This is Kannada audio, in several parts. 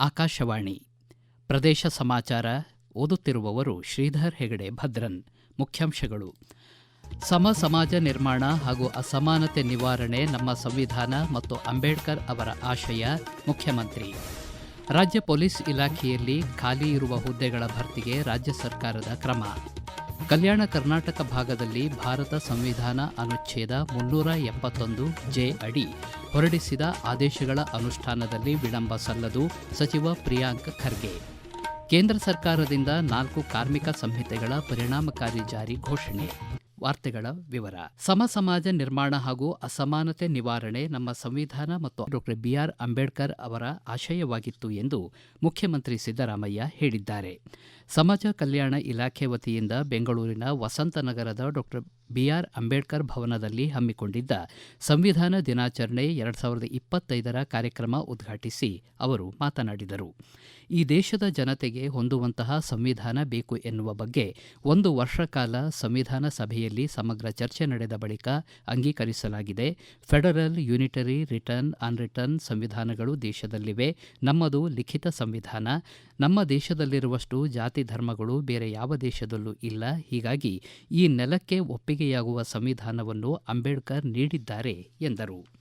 ಆಕಾಶವಾಣಿ. ಪ್ರದೇಶ ಸಮಾಚಾರ ಓದುತ್ತಿರುವವರು ಶ್ರೀಧರ್ ಹೆಗಡೆ, ಭದ್ರನ್. ಮುಖ್ಯಾಂಶಗಳು. ಸಮ ಸಮಾಜ ನಿರ್ಮಾಣ ಹಾಗೂ ಅಸಮಾನತೆ ನಿವಾರಣೆ ನಮ್ಮ ಸಂವಿಧಾನ ಮತ್ತು ಅಂಬೇಡ್ಕರ್ ಅವರ ಆಶಯ, ಮುಖ್ಯಮಂತ್ರಿ. ರಾಜ್ಯ ಪೊಲೀಸ್ ಇಲಾಖೆಯಲ್ಲಿ ಖಾಲಿ ಇರುವ ಹುದ್ದೆಗಳ ಭರ್ತಿಗೆ ರಾಜ್ಯ ಸರ್ಕಾರದ ಕ್ರಮ. ಕಲ್ಯಾಣ ಕರ್ನಾಟಕ ಭಾಗದಲ್ಲಿ ಭಾರತ ಸಂವಿಧಾನ ಅನುಚ್ಛೇದ ಮುನ್ನೂರ ಎಪ್ಪತ್ತೊಂದು ಜೆ ಅಡಿ. ಹೊರಡಿಸಿದ ಆದೇಶಗಳ ಅನುಷ್ಠಾನದಲ್ಲಿ ವಿಳಂಬ ಸಲ್ಲದು ಸಚಿವ ಪ್ರಿಯಾಂಕ್ ಖರ್ಗೆ. ಕೇಂದ್ರ ಸರ್ಕಾರದಿಂದ ನಾಲ್ಕು ಕಾರ್ಮಿಕ ಸಂಹಿತೆಗಳ ಪರಿಣಾಮಕಾರಿ ಜಾರಿ ಘೋಷಣೆ. ವಾರ್ತೆಗಳ ವಿವರ. ಸಮ ಸಮಾಜ ನಿರ್ಮಾಣ ಹಾಗೂ ಅಸಮಾನತೆ ನಿವಾರಣೆ ನಮ್ಮ ಸಂವಿಧಾನ ಮತ್ತು ಡಾಕ್ಟರ್ ಬಿಆರ್ ಅಂಬೇಡ್ಕರ್ ಅವರ ಆಶಯವಾಗಿತ್ತು ಎಂದು ಮುಖ್ಯಮಂತ್ರಿ ಸಿದ್ದರಾಮಯ್ಯ ಹೇಳಿದ್ದಾರೆ. ಸಮಾಜ ಕಲ್ಯಾಣ ಇಲಾಖೆ ವತಿಯಿಂದ ಬೆಂಗಳೂರಿನ ವಸಂತನಗರದ ಡಾಕ್ಟರ್ ಬಿಆರ್ ಅಂಬೇಡ್ಕರ್ ಭವನದಲ್ಲಿ ಹಮ್ಮಿಕೊಂಡಿದ್ದ ಸಂವಿಧಾನ ದಿನಾಚರಣೆ ಎರಡ್ ಸಾವಿರದ ಇಪ್ಪತ್ತೈದರ ಕಾರ್ಯಕ್ರಮ ಉದ್ಘಾಟಿಸಿ ಅವರು ಮಾತನಾಡಿದರು. ಈ ದೇಶದ ಜನತೆಗೆ ಹೊಂದುವಂತಹ ಸಂವಿಧಾನ ಬೇಕು ಎನ್ನುವ ಬಗ್ಗೆ ಒಂದು ವರ್ಷ ಕಾಲ ಸಂವಿಧಾನ ಸಭೆಯಲ್ಲಿ ಸಮಗ್ರ ಚರ್ಚೆ ನಡೆದ ಬಳಿಕ ಅಂಗೀಕರಿಸಲಾಗಿದೆ. ಫೆಡರಲ್, ಯೂನಿಟರಿ, ರಿಟರ್ನ್ ಆನ್ ರಿಟರ್ನ್ ಸಂವಿಧಾನಗಳು ದೇಶದಲ್ಲಿವೆ. ನಮ್ಮದು ಲಿಖಿತ ಸಂವಿಧಾನ. ನಮ್ಮ ದೇಶದಲ್ಲಿರುವಷ್ಟು ಜಾತಿ ಧರ್ಮಗಳು ಬೇರೆ ಯಾವ ದೇಶದಲ್ಲೂ ಇಲ್ಲ. ಹೀಗಾಗಿ ಈ ನೆಲಕ್ಕೆ ಒಪ್ಪಿಗೆಯಾಗುವ ಸಂವಿಧಾನವನ್ನು ಅಂಬೇಡ್ಕರ್ ನೀಡಿದ್ದಾರೆ ಎಂದರು.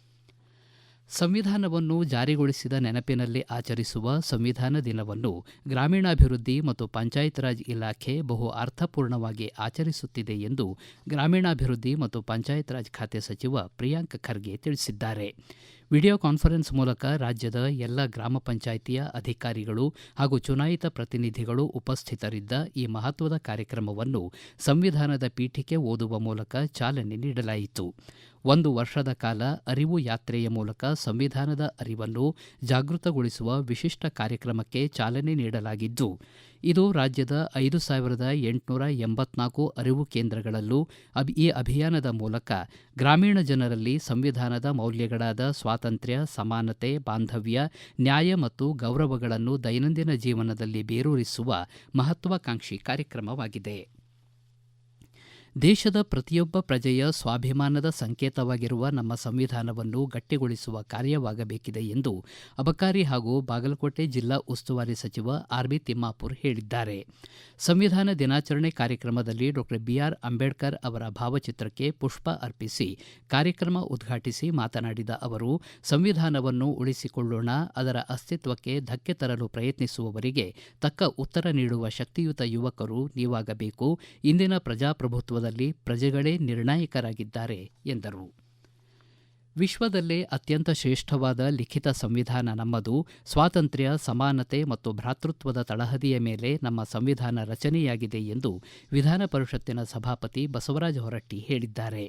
ಸಂವಿಧಾನವನ್ನು ಜಾರಿಗೊಳಿಸಿದ ನೆನಪಿನಲ್ಲಿ ಆಚರಿಸುವ ಸಂವಿಧಾನ ದಿನವನ್ನು ಗ್ರಾಮೀಣಾಭಿವೃದ್ಧಿ ಮತ್ತು ಪಂಚಾಯತ್ ರಾಜ್ ಇಲಾಖೆ ಬಹು ಅರ್ಥಪೂರ್ಣವಾಗಿ ಆಚರಿಸುತ್ತಿದೆ ಎಂದು ಗ್ರಾಮೀಣಾಭಿವೃದ್ಧಿ ಮತ್ತು ಪಂಚಾಯತ್ ರಾಜ್ ಖಾತೆ ಸಚಿವ ಪ್ರಿಯಾಂಕ್ ಖರ್ಗೆ ತಿಳಿಸಿದ್ದಾರೆ. ವಿಡಿಯೋ ಕಾನ್ಫರೆನ್ಸ್ ಮೂಲಕ ರಾಜ್ಯದ ಎಲ್ಲ ಗ್ರಾಮ ಪಂಚಾಯಿತಿಯ ಅಧಿಕಾರಿಗಳು ಹಾಗೂ ಚುನಾಯಿತ ಪ್ರತಿನಿಧಿಗಳು ಉಪಸ್ಥಿತರಿದ್ದ ಈ ಮಹತ್ವದ ಕಾರ್ಯಕ್ರಮವನ್ನು ಸಂವಿಧಾನದ ಪೀಠಿಕೆ ಓದುವ ಮೂಲಕ ಚಾಲನೆ ನೀಡಲಾಯಿತು. ಒಂದು ವರ್ಷದ ಕಾಲ ಅರಿವು ಯಾತ್ರೆಯ ಮೂಲಕ ಸಂವಿಧಾನದ ಅರಿವನ್ನು ಜಾಗೃತಗೊಳಿಸುವ ವಿಶಿಷ್ಟ ಕಾರ್ಯಕ್ರಮಕ್ಕೆ ಚಾಲನೆ ನೀಡಲಾಗಿದ್ದು, ಇದು ರಾಜ್ಯದ ಐದು ಸಾವಿರದ ಎಂಟುನೂರ ಎಂಬತ್ನಾಲ್ಕು ಅರಿವು ಕೇಂದ್ರಗಳಲ್ಲೂ ಈ ಅಭಿಯಾನದ ಮೂಲಕ ಗ್ರಾಮೀಣ ಜನರಲ್ಲಿ ಸಂವಿಧಾನದ ಮೌಲ್ಯಗಳಾದ ಸ್ವಾತಂತ್ರ್ಯ, ಸಮಾನತೆ, ಬಾಂಧವ್ಯ, ನ್ಯಾಯ ಮತ್ತು ಗೌರವಗಳನ್ನು ದೈನಂದಿನ ಜೀವನದಲ್ಲಿ ಬೇರೂರಿಸುವ ಮಹತ್ವಾಕಾಂಕ್ಷಿ ಕಾರ್ಯಕ್ರಮವಾಗಿದೆ. ದೇಶದ ಪ್ರತಿಯೊಬ್ಬ ಪ್ರಜೆಯ ಸ್ವಾಭಿಮಾನದ ಸಂಕೇತವಾಗಿರುವ ನಮ್ಮ ಸಂವಿಧಾನವನ್ನು ಗಟ್ಟಿಗೊಳಿಸುವ ಕಾರ್ಯವಾಗಬೇಕಿದೆ ಎಂದು ಅಬಕಾರಿ ಹಾಗೂ ಬಾಗಲಕೋಟೆ ಜಿಲ್ಲಾ ಉಸ್ತುವಾರಿ ಸಚಿವ ಆರ್ ಬಿ ತಿಮ್ಮಾಪುರ್ ಹೇಳಿದ್ದಾರೆ. ಸಂವಿಧಾನ ದಿನಾಚರಣೆ ಕಾರ್ಯಕ್ರಮದಲ್ಲಿ ಡಾಕ್ಟರ್ ಬಿಆರ್ ಅಂಬೇಡ್ಕರ್ ಅವರ ಭಾವಚಿತ್ರಕ್ಕೆ ಪುಷ್ಪ ಅರ್ಪಿಸಿ ಕಾರ್ಯಕ್ರಮ ಉದ್ಘಾಟಿಸಿ ಮಾತನಾಡಿದ ಅವರು, ಸಂವಿಧಾನವನ್ನು ಉಳಿಸಿಕೊಳ್ಳೋಣ, ಅದರ ಅಸ್ತಿತ್ವಕ್ಕೆ ಧಕ್ಕೆ ತರಲು ಪ್ರಯತ್ನಿಸುವವರಿಗೆ ತಕ್ಕ ಉತ್ತರ ನೀಡುವ ಶಕ್ತಿಯುತ ಯುವಕರು ನೀವಾಗಬೇಕು. ಇಂದಿನ ಪ್ರಜಾಪ್ರಭುತ್ವದಲ್ಲಿ ಪ್ರಜೆಗಳೇ ನಿರ್ಣಾಯಕರಾಗಿದ್ದಾರೆ ಎಂದರು. ವಿಶ್ವದಲ್ಲೇ ಅತ್ಯಂತ ಶ್ರೇಷ್ಠವಾದ ಲಿಖಿತ ಸಂವಿಧಾನ ನಮ್ಮದು. ಸ್ವಾತಂತ್ರ್ಯ, ಸಮಾನತೆ ಮತ್ತು ಭ್ರಾತೃತ್ವದ ತಳಹದಿಯ ಮೇಲೆ ನಮ್ಮ ಸಂವಿಧಾನ ರಚನೆಯಾಗಿದೆ ಎಂದು ವಿಧಾನ ಪರಿಷತ್ತಿನ ಸಭಾಪತಿ ಬಸವರಾಜ ಹೊರಟ್ಟಿ ಹೇಳಿದ್ದಾರೆ.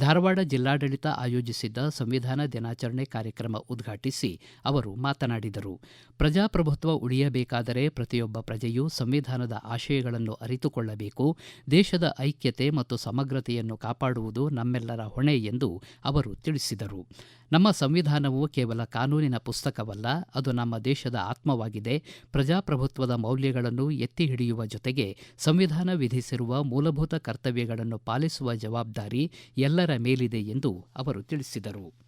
ಧಾರವಾಡ ಜಿಲ್ಲಾಡಳಿತ ಆಯೋಜಿಸಿದ್ದ ಸಂವಿಧಾನ ದಿನಾಚರಣೆ ಕಾರ್ಯಕ್ರಮ ಉದ್ಘಾಟಿಸಿ ಅವರು ಮಾತನಾಡಿದರು. ಪ್ರಜಾಪ್ರಭುತ್ವ ಉಳಿಯಬೇಕಾದರೆ ಪ್ರತಿಯೊಬ್ಬ ಪ್ರಜೆಯೂ ಸಂವಿಧಾನದ ಆಶಯಗಳನ್ನು ಅರಿತುಕೊಳ್ಳಬೇಕು. ದೇಶದ ಐಕ್ಯತೆ ಮತ್ತು ಸಮಗ್ರತೆಯನ್ನು ಕಾಪಾಡುವುದು ನಮ್ಮೆಲ್ಲರ ಹೊಣೆ ಎಂದು ಅವರು ತಿಳಿಸಿದರು. ನಮ್ಮ ಸಂವಿಧಾನವು ಕೇವಲ ಕಾನೂನಿನ ಪುಸ್ತಕವಲ್ಲ, ಅದು ನಮ್ಮ ದೇಶದ ಆತ್ಮವಾಗಿದೆ. ಪ್ರಜಾಪ್ರಭುತ್ವದ ಮೌಲ್ಯಗಳನ್ನು ಎತ್ತಿ ಹಿಡಿಯುವ ಜೊತೆಗೆ ಸಂವಿಧಾನ ವಿಧಿಸಿರುವ ಮೂಲಭೂತ ಕರ್ತವ್ಯಗಳನ್ನು ಪಾಲಿಸುವ ಜವಾಬ್ದಾರಿ ಎಲ್ಲರ ಮೇಲಿದೆ ಎಂದು ಅವರು ತಿಳಿಸಿದರು.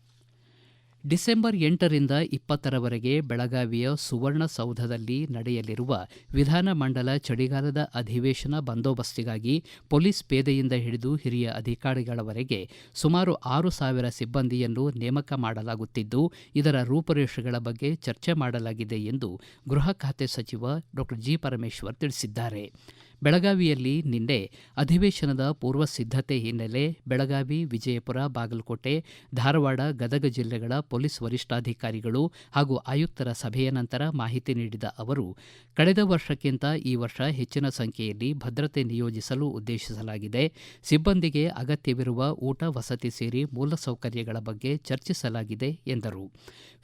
ಡಿಸೆಂಬರ್ ಎಂಟರಿಂದ ಇಪ್ಪತ್ತರವರೆಗೆ ಬೆಳಗಾವಿಯ ಸುವರ್ಣಸೌಧದಲ್ಲಿ ನಡೆಯಲಿರುವ ವಿಧಾನಮಂಡಲ ಚಳಿಗಾಲದ ಅಧಿವೇಶನ ಬಂದೋಬಸ್ತಿಗಾಗಿ ಪೊಲೀಸ್ ಪೇದೆಯಿಂದ ಹಿಡಿದು ಹಿರಿಯ ಅಧಿಕಾರಿಗಳವರೆಗೆ ಸುಮಾರು ಆರು ಸಾವಿರ ಸಿಬ್ಬಂದಿಯನ್ನು ನೇಮಕ ಮಾಡಲಾಗುತ್ತಿದ್ದು, ಇದರ ರೂಪುರೇಷೆಗಳ ಬಗ್ಗೆ ಚರ್ಚೆ ಮಾಡಲಾಗಿದೆ ಎಂದು ಗೃಹ ಖಾತೆ ಸಚಿವ ಡಾಕ್ಟರ್ ಜಿ ಪರಮೇಶ್ವರ್ ತಿಳಿಸಿದ್ದಾರೆ. ಬೆಳಗಾವಿಯಲ್ಲಿ ನಿನ್ನೆ ಅಧಿವೇಶನದ ಪೂರ್ವ ಸಿದ್ಧತೆ ಹಿನ್ನೆಲೆ ಬೆಳಗಾವಿ, ವಿಜಯಪುರ, ಬಾಗಲಕೋಟೆ, ಧಾರವಾಡ, ಗದಗ ಜಿಲ್ಲೆಗಳ ಪೊಲೀಸ್ ವರಿಷ್ಠಾಧಿಕಾರಿಗಳು ಹಾಗೂ ಆಯುಕ್ತರ ಸಭೆಯ ನಂತರ ಮಾಹಿತಿ ನೀಡಿದ ಅವರು, ಕಳೆದ ವರ್ಷಕ್ಕಿಂತ ಈ ವರ್ಷ ಹೆಚ್ಚಿನ ಸಂಖ್ಯೆಯಲ್ಲಿ ಭದ್ರತೆ ನಿಯೋಜಿಸಲು ಉದ್ದೇಶಿಸಲಾಗಿದೆ. ಸಿಬ್ಬಂದಿಗೆ ಅಗತ್ಯವಿರುವ ಊಟ, ವಸತಿ ಸೇರಿ ಮೂಲಸೌಕರ್ಯಗಳ ಬಗ್ಗೆ ಚರ್ಚಿಸಲಾಗಿದೆ ಎಂದರು.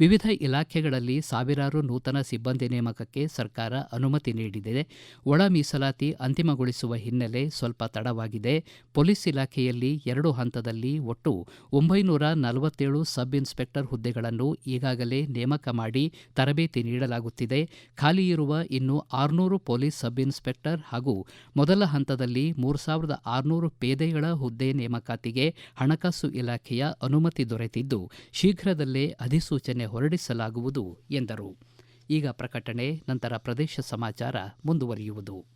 ವಿವಿಧ ಇಲಾಖೆಗಳಲ್ಲಿ ಸಾವಿರಾರು ನೂತನ ಸಿಬ್ಬಂದಿ ನೇಮಕಕ್ಕೆ ಸರ್ಕಾರ ಅನುಮತಿ ನೀಡಿದೆ. ಒಳ ಮೀಸಲಾತಿ ಅಂತಿಮಗೊಳಿಸುವ ಹಿನ್ನೆಲೆ ಸ್ವಲ್ಪ ತಡವಾಗಿದೆ. ಪೊಲೀಸ್ ಇಲಾಖೆಯಲ್ಲಿ ಎರಡು ಹಂತದಲ್ಲಿ ಒಟ್ಟು ಒಂಬೈನೂರ ನಲವತ್ತೇಳು ಸಬ್ ಇನ್ಸ್ಪೆಕ್ಟರ್ ಹುದ್ದೆಗಳನ್ನು ಈಗಾಗಲೇ ನೇಮಕ ಮಾಡಿ ತರಬೇತಿ ನೀಡಲಾಗುತ್ತಿದೆ. ಖಾಲಿ ಇರುವ ಇನ್ನು ಆರುನೂರು ಪೊಲೀಸ್ ಸಬ್ ಇನ್ಸ್ಪೆಕ್ಟರ್ ಹಾಗೂ ಮೊದಲ ಹಂತದಲ್ಲಿ ಮೂರು ಸಾವಿರದ ಆರುನೂರು ಪೇದೆಗಳ ಹುದ್ದೆ ನೇಮಕಾತಿಗೆ ಹಣಕಾಸು ಇಲಾಖೆಯ ಅನುಮತಿ ದೊರೆತಿದ್ದು, ಶೀಘ್ರದಲ್ಲೇ ಅಧಿಸೂಚನೆ ಹೊರಡಿಸಲಾಗುವುದು ಎಂದರು. ಈಗ ಪ್ರಕಟಣೆ, ನಂತರ ಪ್ರದೇಶ ಸಮಾಚಾರ ಮುಂದುವರಿಯುವುದು.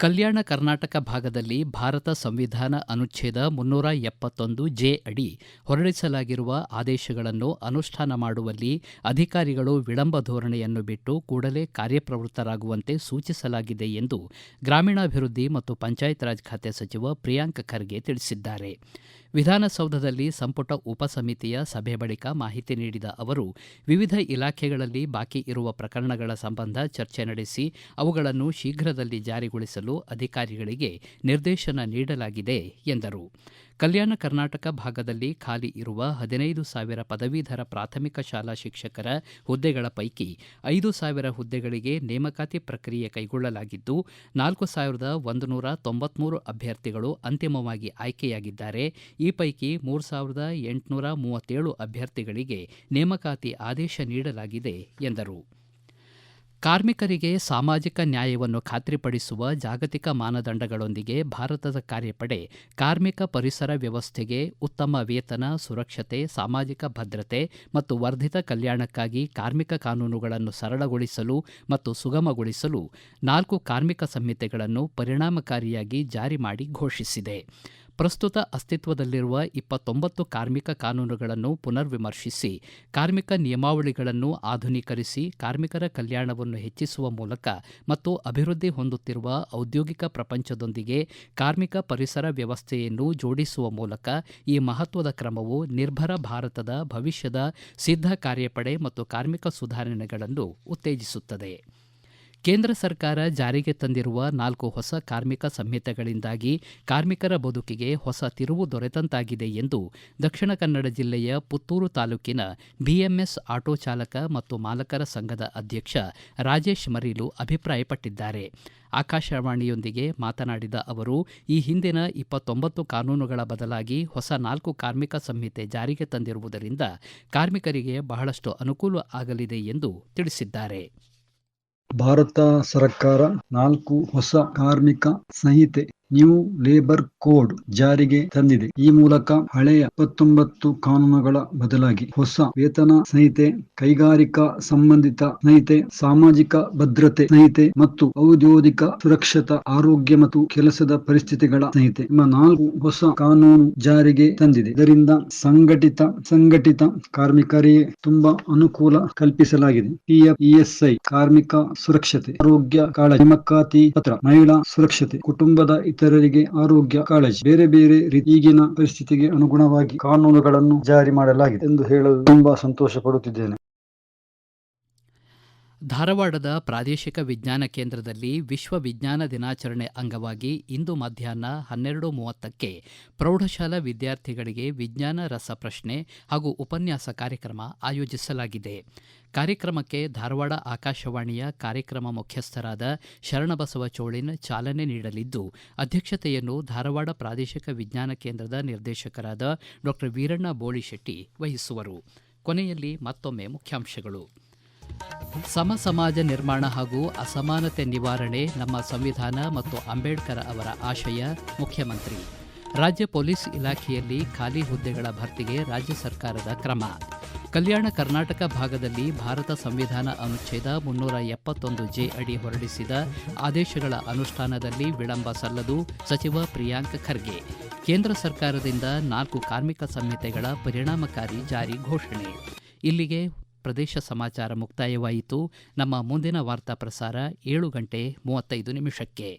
ಕಲ್ಯಾಣ ಕರ್ನಾಟಕ ಭಾಗದಲ್ಲಿ ಭಾರತ ಸಂವಿಧಾನ ಅನುಚ್ಛೇದ ಮುನ್ನೂರ ಎಪ್ಪತ್ತೊಂದು ಜೆ ಅಡಿ ಹೊರಡಿಸಲಾಗಿರುವ ಆದೇಶಗಳನ್ನು ಅನುಷ್ಠಾನ ಮಾಡುವಲ್ಲಿ ಅಧಿಕಾರಿಗಳು ವಿಳಂಬ ಧೋರಣೆಯನ್ನು ಬಿಟ್ಟು ಕೂಡಲೇ ಕಾರ್ಯಪ್ರವೃತ್ತರಾಗುವಂತೆ ಸೂಚಿಸಲಾಗಿದೆ ಎಂದು ಗ್ರಾಮೀಣಾಭಿವೃದ್ಧಿ ಮತ್ತು ಪಂಚಾಯತ್ ರಾಜ್ ಖಾತೆ ಸಚಿವ ಪ್ರಿಯಾಂಕ್ ಖರ್ಗೆ ತಿಳಿಸಿದ್ದಾರೆ. ವಿಧಾನಸೌಧದಲ್ಲಿ ಸಂಪುಟ ಉಪಸಮಿತಿಯ ಸಭೆ ಬಳಿಕ ಮಾಹಿತಿ ನೀಡಿದ ಅವರು, ವಿವಿಧ ಇಲಾಖೆಗಳಲ್ಲಿ ಬಾಕಿ ಇರುವ ಪ್ರಕರಣಗಳ ಸಂಬಂಧ ಚರ್ಚೆ ನಡೆಸಿ, ಅವುಗಳನ್ನು ಶೀಘ್ರದಲ್ಲಿ ಜಾರಿಗೊಳಿಸಲು ಅಧಿಕಾರಿಗಳಿಗೆ ನಿರ್ದೇಶನ ನೀಡಲಾಗಿದೆ ಎಂದರು. ಕಲ್ಯಾಣ ಕರ್ನಾಟಕ ಭಾಗದಲ್ಲಿ ಖಾಲಿ ಇರುವ ಹದಿನೈದು ಸಾವಿರ ಪದವೀಧರ ಪ್ರಾಥಮಿಕ ಶಾಲಾ ಶಿಕ್ಷಕರ ಹುದ್ದೆಗಳ ಪೈಕಿ ಐದು ಸಾವಿರ ಹುದ್ದೆಗಳಿಗೆ ನೇಮಕಾತಿ ಪ್ರಕ್ರಿಯೆ ಕೈಗೊಳ್ಳಲಾಗಿದ್ದು, ನಾಲ್ಕು ಸಾವಿರದ ಒಂದು ನೂರ ತೊಂಬತ್ಮೂರು ಅಭ್ಯರ್ಥಿಗಳು ಅಂತಿಮವಾಗಿ ಆಯ್ಕೆಯಾಗಿದ್ದಾರೆ. ಈ ಪೈಕಿ ಮೂರು ಸಾವಿರದ ಎಂಟುನೂರ ಮೂವತ್ತೇಳು ಅಭ್ಯರ್ಥಿಗಳಿಗೆ ನೇಮಕಾತಿ ಆದೇಶ ನೀಡಲಾಗಿದೆ ಎಂದರು. ಕಾರ್ಮಿಕರಿಗೆ ಸಾಮಾಜಿಕ ನ್ಯಾಯವನ್ನು ಖಾತ್ರಿಪಡಿಸುವ ಜಾಗತಿಕ ಮಾನದಂಡಗಳೊಂದಿಗೆ ಭಾರತದ ಕಾರ್ಯಪಡೆ ಕಾರ್ಮಿಕ ಪರಿಸರ ವ್ಯವಸ್ಥೆಗೆ ಉತ್ತಮ ವೇತನ, ಸುರಕ್ಷತೆ, ಸಾಮಾಜಿಕ ಭದ್ರತೆ ಮತ್ತು ವರ್ಧಿತ ಕಲ್ಯಾಣಕ್ಕಾಗಿ ಕಾರ್ಮಿಕ ಕಾನೂನುಗಳನ್ನು ಸರಳಗೊಳಿಸಲು ಮತ್ತು ಸುಗಮಗೊಳಿಸಲು ನಾಲ್ಕು ಕಾರ್ಮಿಕ ಸಂಹಿತೆಗಳನ್ನು ಪರಿಣಾಮಕಾರಿಯಾಗಿ ಜಾರಿ ಮಾಡಿ ಘೋಷಿಸಿದೆ. ಪ್ರಸ್ತುತ ಅಸ್ತಿತ್ವದಲ್ಲಿರುವ ಇಪ್ಪತ್ತೊಂಬತ್ತು ಕಾರ್ಮಿಕ ಕಾನೂನುಗಳನ್ನು ಪುನರ್ವಿಮರ್ಶಿಸಿ, ಕಾರ್ಮಿಕ ನಿಯಮಾವಳಿಗಳನ್ನು ಆಧುನೀಕರಿಸಿ, ಕಾರ್ಮಿಕರ ಕಲ್ಯಾಣವನ್ನು ಹೆಚ್ಚಿಸುವ ಮೂಲಕ ಮತ್ತು ಅಭಿವೃದ್ಧಿ ಹೊಂದುತ್ತಿರುವ ಔದ್ಯೋಗಿಕ ಪ್ರಪಂಚದೊಂದಿಗೆ ಕಾರ್ಮಿಕ ಪರಿಸರ ವ್ಯವಸ್ಥೆಯನ್ನು ಜೋಡಿಸುವ ಮೂಲಕ ಈ ಮಹತ್ವದ ಕ್ರಮವು ನಿರ್ಭರ ಭಾರತದ ಭವಿಷ್ಯದ ಸಿದ್ಧ ಕಾರ್ಯಪಡೆ ಮತ್ತು ಕಾರ್ಮಿಕ ಸುಧಾರಣೆಗಳನ್ನು ಉತ್ತೇಜಿಸುತ್ತದೆ. ಕೇಂದ್ರ ಸರ್ಕಾರ ಜಾರಿಗೆ ತಂದಿರುವ ನಾಲ್ಕು ಹೊಸ ಕಾರ್ಮಿಕ ಸಂಹಿತೆಗಳಿಂದಾಗಿ ಕಾರ್ಮಿಕರ ಬದುಕಿಗೆ ಹೊಸ ತಿರುವು ದೊರೆತಂತಾಗಿದೆ ಎಂದು ದಕ್ಷಿಣ ಕನ್ನಡ ಜಿಲ್ಲೆಯ ಪುತ್ತೂರು ತಾಲೂಕಿನ ಬಿಎಂಎಸ್ ಆಟೋ ಚಾಲಕ ಮತ್ತು ಮಾಲಕರ ಸಂಘದ ಅಧ್ಯಕ್ಷ ರಾಜೇಶ್ ಮರೀಲು ಅಭಿಪ್ರಾಯಪಟ್ಟಿದ್ದಾರೆ. ಆಕಾಶವಾಣಿಯೊಂದಿಗೆ ಮಾತನಾಡಿದ ಅವರು, ಈ ಹಿಂದಿನ ಇಪ್ಪತ್ತೊಂಬತ್ತು ಕಾನೂನುಗಳ ಬದಲಾಗಿ ಹೊಸ ನಾಲ್ಕು ಕಾರ್ಮಿಕ ಸಂಹಿತೆ ಜಾರಿಗೆ ತಂದಿರುವುದರಿಂದ ಕಾರ್ಮಿಕರಿಗೆ ಬಹಳಷ್ಟು ಅನುಕೂಲ ಆಗಲಿದೆ ಎಂದು ತಿಳಿಸಿದ್ದಾರೆ. ಭಾರತ ಸರ್ಕಾರ ನಾಲ್ಕು ಹೊಸ ಕಾರ್ಮಿಕ ಸಂಹಿತೆ ನ್ಯೂ ಲೇಬರ್ ಕೋಡ್ ಜಾರಿಗೆ ತಂದಿದೆ. ಈ ಮೂಲಕ ಹಳೆಯ ಇಪ್ಪತ್ತೊಂಬತ್ತು ಕಾನೂನುಗಳ ಬದಲಾಗಿ ಹೊಸ ವೇತನ ಸಂಹಿತೆ, ಕೈಗಾರಿಕಾ ಸಂಬಂಧಿತ ಸಂಹಿತೆ, ಸಾಮಾಜಿಕ ಭದ್ರತೆ ಸಂಹಿತೆ ಮತ್ತು ಔದ್ಯೋಗಿಕ ಸುರಕ್ಷತಾ, ಆರೋಗ್ಯ ಮತ್ತು ಕೆಲಸದ ಪರಿಸ್ಥಿತಿಗಳ ಸಂಹಿತೆ ಎಂಬ ನಾಲ್ಕು ಹೊಸ ಕಾನೂನು ಜಾರಿಗೆ ತಂದಿದೆ. ಇದರಿಂದ ಸಂಘಟಿತ ಸಂಘಟಿತ ಕಾರ್ಮಿಕರಿಗೆ ತುಂಬಾ ಅನುಕೂಲ ಕಲ್ಪಿಸಲಾಗಿದೆ. ಪಿಎಫ್ ಇಎಸ್ಐ ಕಾರ್ಮಿಕ ಸುರಕ್ಷತೆ, ಆರೋಗ್ಯ ಕಾಳಜಿ, ನೇಮಕಾತಿ ಪತ್ರ, ಮಹಿಳಾ ಸುರಕ್ಷತೆ, ಕುಟುಂಬದ ಇತರರಿಗೆ ಆರೋಗ್ಯ, ಕಾಳಜಿ, ಬೇರೆ ಬೇರೆ ಈಗಿನ ಪರಿಸ್ಥಿತಿಗೆ ಅನುಗುಣವಾಗಿ ಕಾನೂನುಗಳನ್ನು ಜಾರಿ ಮಾಡಲಾಗಿದೆ ಎಂದು ಹೇಳಲು ತುಂಬಾ ಸಂತೋಷ ಪಡುತ್ತಿದ್ದೇನೆ ಧಾರವಾಡದ ಪ್ರಾದೇಶಿಕ ವಿಜ್ಞಾನ ಕೇಂದ್ರದಲ್ಲಿ ವಿಶ್ವ ವಿಜ್ಞಾನ ದಿನಾಚರಣೆ ಅಂಗವಾಗಿ ಇಂದು ಮಧ್ಯಾಹ್ನ ಹನ್ನೆರಡು ಮೂವತ್ತಕ್ಕೆ ಪ್ರೌಢಶಾಲಾ ವಿದ್ಯಾರ್ಥಿಗಳಿಗೆ ವಿಜ್ಞಾನ ರಸಪ್ರಶ್ನೆ ಹಾಗೂ ಉಪನ್ಯಾಸ ಕಾರ್ಯಕ್ರಮ ಆಯೋಜಿಸಲಾಗಿದೆ. ಕಾರ್ಯಕ್ರಮಕ್ಕೆ ಧಾರವಾಡ ಆಕಾಶವಾಣಿಯ ಕಾರ್ಯಕ್ರಮ ಮುಖ್ಯಸ್ಥರಾದ ಶರಣಬಸವ ಚೋಳಿನ್ ಚಾಲನೆ ನೀಡಲಿದ್ದು, ಅಧ್ಯಕ್ಷತೆಯನ್ನು ಧಾರವಾಡ ಪ್ರಾದೇಶಿಕ ವಿಜ್ಞಾನ ಕೇಂದ್ರದ ನಿರ್ದೇಶಕರಾದ ಡಾಕ್ಟರ್ ವೀರಣ್ಣ ಬೋಳಿಶೆಟ್ಟಿ ವಹಿಸುವರು. ಕೊನೆಯಲ್ಲಿ ಮತ್ತೊಮ್ಮೆ ಮುಖ್ಯಾಂಶಗಳು. ಸಮ ಸಮಾಜ ನಿರ್ಮಾಣ ಹಾಗೂ ಅಸಮಾನತೆ ನಿವಾರಣೆ ನಮ್ಮ ಸಂವಿಧಾನ ಮತ್ತು ಅಂಬೇಡ್ಕರ್ ಅವರ ಆಶಯ, ಮುಖ್ಯಮಂತ್ರಿ. ರಾಜ್ಯ ಪೊಲೀಸ್ ಇಲಾಖೆಯಲ್ಲಿ ಖಾಲಿ ಹುದ್ದೆಗಳ ಭರ್ತಿಗೆ ರಾಜ್ಯ ಸರ್ಕಾರದ ಕ್ರಮ. ಕಲ್ಯಾಣ ಕರ್ನಾಟಕ ಭಾಗದಲ್ಲಿ ಭಾರತ ಸಂವಿಧಾನ ಅನುಚ್ಛೇದ ಮುನ್ನೂರ ಎಪ್ಪತ್ತೊಂದು ಜೆ ಅಡಿ ಹೊರಡಿಸಿದ ಆದೇಶಗಳ ಅನುಷ್ಠಾನದಲ್ಲಿ ವಿಳಂಬ ಸಲ್ಲದು ಸಚಿವ ಪ್ರಿಯಾಂಕ್ ಖರ್ಗೆ. ಕೇಂದ್ರ ಸರ್ಕಾರದಿಂದ ನಾಲ್ಕು ಕಾರ್ಮಿಕ ಸಂಹಿತೆಗಳ ಪರಿಣಾಮಕಾರಿ ಜಾರಿ ಘೋಷಣೆ. ಇಲ್ಲಿಗೆ ಪ್ರದೇಶ ಸಮಾಚಾರ ಮುಕ್ತಾಯವಾಯಿತು. ನಮ್ಮ ಮುಂದಿನ ವಾರ್ತಾ ಪ್ರಸಾರ ಏಳು ಗಂಟೆ ಮೂವತ್ತೈದು ನಿಮಿಷಕ್ಕೆ.